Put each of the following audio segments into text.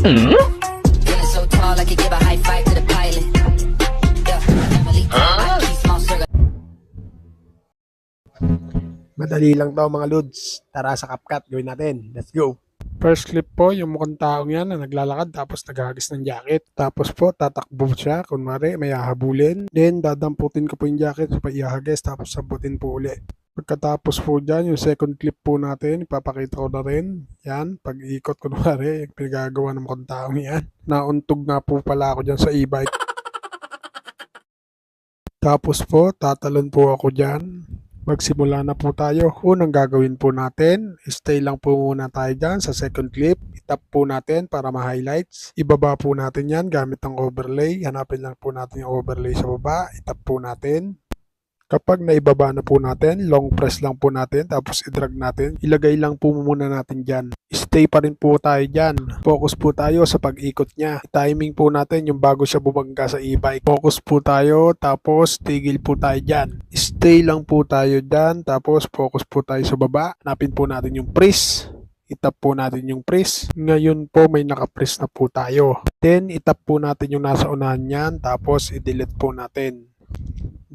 Circle. Madali lang daw mga lods. Tara sa CapCut, gawin natin. Let's go. First clip po, yung mukhang taong yan na naglalakad tapos naghagis ng jacket. Tapos po, tatakbo siya. Kunwari, may hahabulin. Then, dadamputin ko po yung jacket sa paihagis tapos samputin po uli. Pagkatapos po dyan, yung second clip po natin, ipapakita ko na rin. Yan, pag ikot kunwari, yung pinagagawa ng mukhang taong yan. Nauntog nga po pala ako dyan sa e-bike. Tapos po, tatalon po ako dyan. Magsimula na po tayo. Unang gagawin po natin, stay lang po muna tayo dyan sa second clip. Itap po natin para ma-highlights. Ibaba po natin yan gamit ang overlay. Hanapin lang po natin yung overlay sa baba. Itap po natin. Kapag naibaba na po natin, long press lang po natin tapos i-drag natin. Ilagay lang po muna natin dyan. Stay pa rin po tayo dyan. Focus po tayo sa pag-ikot niya. Timing po natin yung bago siya bumangga sa e-bike. Focus po tayo tapos tigil po tayo dyan. Stay lang po tayo dyan tapos focus po tayo sa baba. Hanapin po natin yung press. Itap po natin yung press. Ngayon po may nakapress na po tayo. Then itap po natin yung nasa unahan niyan tapos i-delete po natin.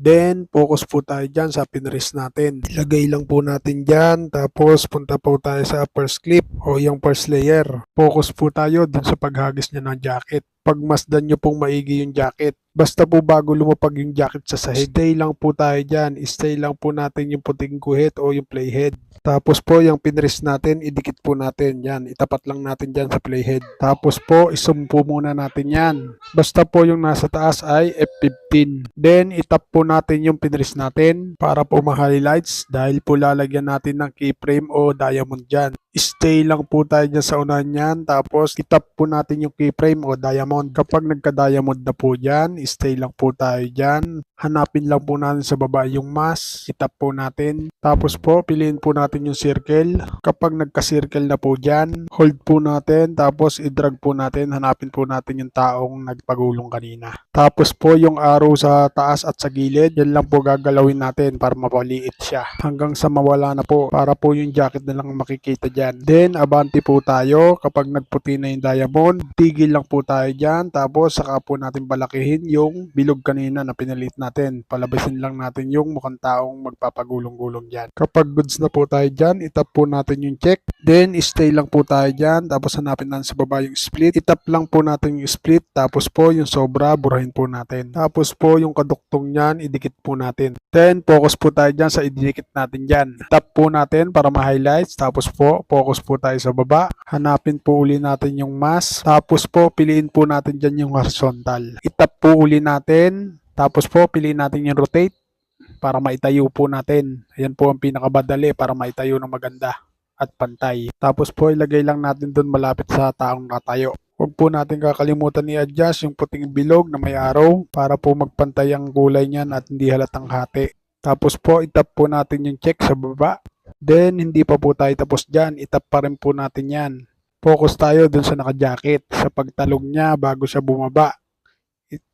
Then, focus po tayo dyan sa pinrest natin. Ilagay lang po natin dyan, tapos punta po tayo sa first clip o yung first layer. Focus po tayo dun sa paghagis niya ng jacket. Pagmasdan nyo pong maigi yung jacket. Basta po bago lumapag yung jacket sa sahig, stay lang po tayo dyan. Stay lang po natin yung puting guhit o yung playhead. Tapos po yung pinrest natin, idikit po natin. Yan, itapat lang natin dyan sa playhead. Tapos po, isum po muna natin yan. Basta po yung nasa taas ay F15. Then, itap po natin yung pinrest natin para po ma-highlights dahil po lalagyan natin ng keyframe o diamond dyan. Stay lang po tayo dyan sa unahan yan. Tapos, itap po natin yung keyframe o diamond. Kapag nagka-diamond na po dyan, stay lang po tayo dyan. Hanapin lang po natin sa baba yung mask. Itap po natin. Tapos po, piliin po natin yung circle. Kapag nagka-circle na po dyan, hold po natin. Tapos, i-drag po natin. Hanapin po natin yung taong nagpagulong kanina. Tapos po, yung arrow sa taas at sa gilid, yan lang po gagalawin natin para mapaliit siya. Hanggang sa mawala na po. Para po yung jacket na lang makikita dyan. Then, abante po tayo. Kapag nagputi na yung diamond, tigil lang po tayo dyan. Tapos, saka po natin balakihin yung bilog kanina na pinalit natin. Palabasin lang natin yung mukhang taong magpapagulong-gulong dyan. Kapag goods na po tayo dyan, itap po natin yung check. Then, stay lang po tayo dyan. Tapos, hanapin natin sa baba yung split. Itap lang po natin yung split. Tapos po, yung sobra, burahin po natin. Tapos po, yung kaduktong niyan, idikit po natin. Then, focus po tayo dyan sa idikit natin dyan. Tap po natin para ma-highlights. Tapos po, focus po tayo sa baba. Hanapin po uli natin yung mask. Tapos po, piliin po natin dyan yung horizontal. Itap po uli natin. Tapos po, piliin natin yung rotate para maitayo po natin. Ayan po ang pinakabadali para maitayo ng maganda at pantay. Tapos po, ilagay lang natin doon malapit sa taong nakatayo. Huwag po natin kakalimutan i-adjust yung puting bilog na may araw para po magpantay ang kulay niyan at hindi halatang hati. Tapos po, itap po natin yung check sa baba. Then, hindi pa po tayo tapos dyan. Itap pa rin po natin yan. Focus tayo dun sa naka-jacket. Sa pagtalog niya bago siya bumaba.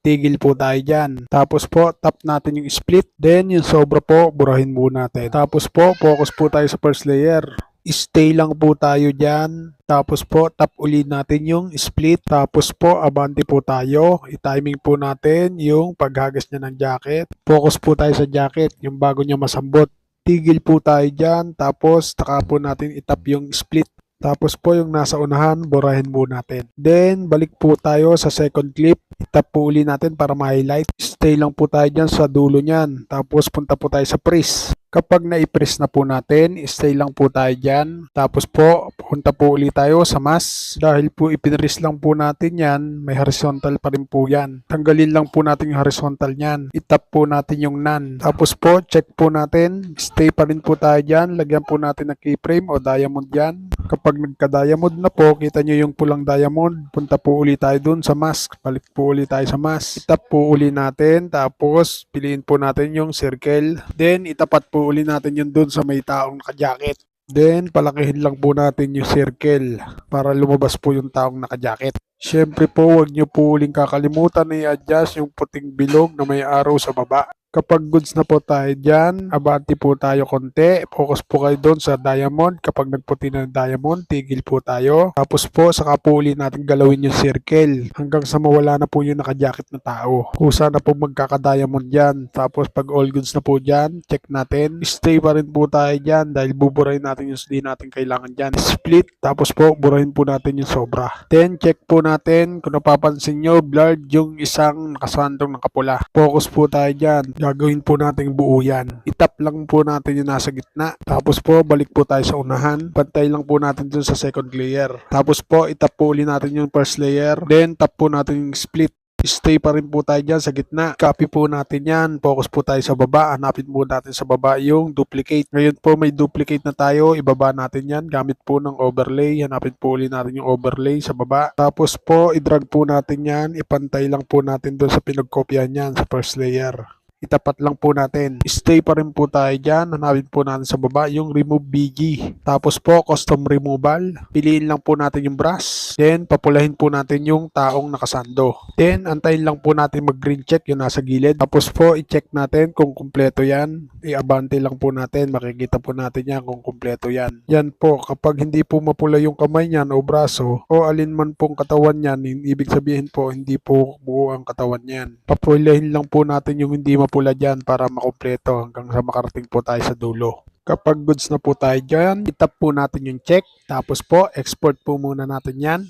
Tigil po tayo dyan. Tapos po, tap natin yung split. Then, yung sobra po, burahin po natin. Tapos po, focus po tayo sa first layer. Stay lang po tayo dyan. Tapos po, tap ulit natin yung split. Tapos po, abante po tayo. I-timing po natin yung paghagis niya ng jacket. Focus po tayo sa jacket, yung bago niya masambot. Tigil po tayo dyan. Tapos, taka po natin itap yung split. Tapos po yung nasa unahan, burahin po natin. Then, balik po tayo sa second clip. Itap po uli natin para ma-highlight. Stay lang po tayo dyan sa dulo niyan. Tapos punta po tayo sa press. Kapag na-press na po natin, stay lang po tayo dyan. Tapos po, punta po uli tayo sa mask. Dahil po ipinress lang po natin yan, may horizontal pa rin po yan. Tanggalin lang po natin yung horizontal niyan. Itap po natin yung none. Tapos po, check po natin. Stay pa rin po tayo dyan. Lagyan po natin ng keyframe o diamond dyan. Kapag nagka-diamond na po, kita nyo yung pulang diamond. Punta po uli tayo dun sa mask. Balik po uli tayo sa mask. Itap po uli natin. Tapos, piliin po natin yung circle. Then, itapat po uli natin yun dun sa may taong naka-jacket. Then, palakihin lang po natin yung circle para lumabas po yung taong naka-jacket. Siyempre po, huwag nyo po uling kakalimutan na i-adjust yung puting bilog na may araw sa baba. Kapag goods na po tayo dyan, abante po tayo konti. Focus po kayo doon sa diamond. Kapag nagputi na ng diamond, tigil po tayo. Tapos po, saka po uli natin galawin yung circle. Hanggang sa mawala na po yung nakajacket na tao. Kusa na po magkaka-diamond dyan. Tapos pag all goods na po dyan, check natin. Stay pa rin po tayo dyan dahil buburahin natin yung hindi natin kailangan dyan. Split. Tapos po, burahin po natin yung sobra. Then, check po natin kung napapansin nyo, blurred yung isang nakasandong nakapula. Focus po tayo dyan. Gagawin po natin buo yan. Itap lang po natin yung nasa gitna. Tapos po, balik po tayo sa unahan. Pantay lang po natin dun sa second layer. Tapos po, itap po uli natin yung first layer. Then, tap po natin yung split. Stay pa rin po tayo dyan sa gitna. Copy po natin yan. Focus po tayo sa baba. Hanapin po natin sa baba yung duplicate. Ngayon po may duplicate na tayo. Ibaba natin yan. Gamit po ng overlay. Hanapin po ulit natin yung overlay sa baba. Tapos po, idrag po natin yan. Ipantay lang po natin doon sa pinagkopyahan yan sa first layer itapat lang po natin. Stay pa rin po tayo dyan. Hanapin po natin sa baba yung remove BG. Tapos po, custom removal. Piliin lang po natin yung brush. Then, papulahin po natin yung taong nakasando. Then, antayin lang po natin mag-green check yung nasa gilid. Tapos po, i-check natin kung kumpleto yan. I-abante lang po natin. Makikita po natin yan kung kumpleto yan. Yan po, kapag hindi po mapula yung kamay niyan o braso o alin man pong katawan niyan, ibig sabihin po, hindi po buo ang katawan niyan. Papulahin lang po natin yung hindi dyan para makumpleto hanggang sa makarating po tayo sa dulo. Kapag goods na po tayo dyan, itap po natin yung check. Tapos po, export po muna natin yan.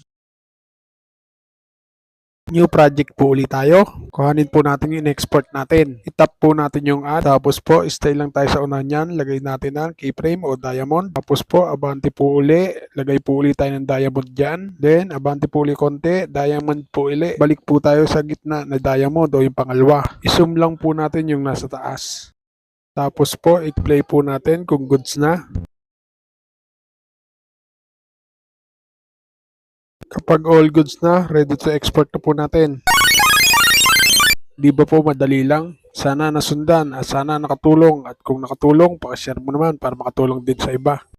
New project po ulit tayo. Kuhanin po natin yung export natin. Itap po natin yung add. Tapos po, stay lang tayo sa unahan yan. Lagay natin ang keyframe o diamond. Tapos po, abante po uli. Lagay po uli tayo ng diamond dyan. Then, abante po uli konti. Diamond po uli. Balik po tayo sa gitna na diamond o yung pangalawa. I-zoom lang po natin yung nasa taas. Tapos po, i-play po natin kung goods na. Kapag all goods na, ready to export na po natin. Di ba po madali lang? Sana nasundan at sana nakatulong at kung nakatulong, pakishare mo naman para makatulong din sa iba.